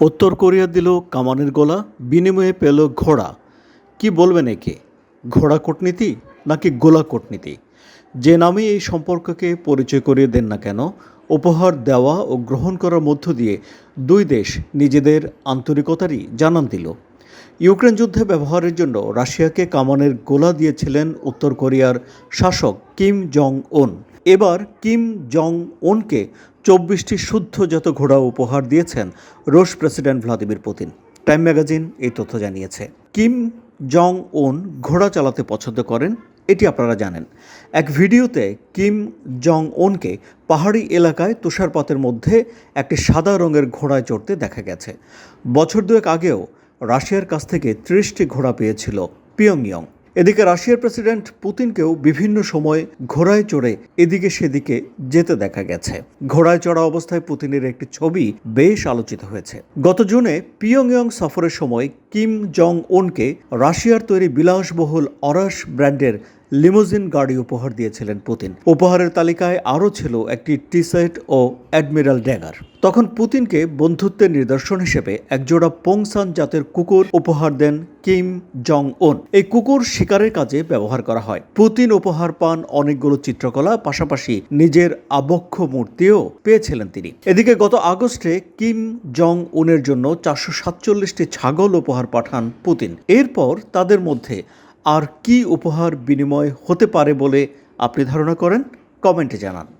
উত্তর কোরিয়া দিল কামানের গোলা, বিনিময়ে পেল ঘোড়া। কি বলবেন একে? ঘোড়া কূটনীতি নাকি গোলা কূটনীতি? যে নামে এই সম্পর্ককে পরিচয় করিয়ে দেন না কেন, উপহার দেওয়া ও গ্রহণ করার মধ্য দিয়ে দুই দেশ নিজেদের আন্তরিকতারই জানান দিল। ইউক্রেন যুদ্ধে ব্যবহারের জন্য রাশিয়াকে কামানের গোলা দিয়েছিলেন উত্তর কোরিয়ার শাসক কিম জং উন এবার কিম জং ওনকে চব্বিশটি শুদ্ধজাত ঘোড়া উপহার দিয়েছেন রুশ president Vladimir Putin. Time magazine এই তথ্য জানিয়েছে। কিম জং ওন ঘোড়া চালাতে পছন্দ করেন, এটি আপনারা জানেন। এক ভিডিওতে কিম জং ওনকে পাহাড়ি এলাকায় তুষারপাতের মধ্যে একটি সাদা রঙের ঘোড়ায় চড়তে দেখা গেছে। বছর দুয়েক আগেও রাশিয়ার কাছ থেকে ত্রিশটি ঘোড়া পেয়েছিল পিয়ংইয়ং। এদিকে রাশিয়ার প্রেসিডেন্ট পুতিনকেও বিভিন্ন সময় ঘোড়ায় চড়ে এদিকে সেদিকে যেতে দেখা গেছে। ঘোড়ায় চড়া অবস্থায় পুতিনের একটি ছবি বেশ আলোচিত হয়েছে। গত জুনে পিয়ংইয়ং সফরের সময় কিম জং ওনকে রাশিয়ার তৈরি বিলাসবহুল অরাস ব্র্যান্ডের লিমোজিন গাড়ি উপহার দিয়েছিলেন পুতিন। উপহারের তালিকায় আরও ছিল একটি টি শার্ট ও অ্যাডমিরাল ড্যাগার। তখন পুতিনকে বন্ধুত্বের নিদর্শন হিসেবে একজোড়া পোংসান জাতের কুকুর উপহার দেন কিম জং ওন এই কুকুর শিকারের কাজে ব্যবহার করা হয়। পুতিন উপহার পান অনেকগুলো চিত্রকলা, পাশাপাশি নিজের আবক্ষ মূর্তিও পেয়েছিলেন তিনি। এদিকে গত আগস্টে কিম জং উনের জন্য চারশো সাতচল্লিশটি ছাগল উপহার পাঠান পুতিন। এরপর তাদের মধ্যে আর কি উপহার বিনিময় হতে পারে বলে আপনি ধারণা করেন? কমেন্টে জানান।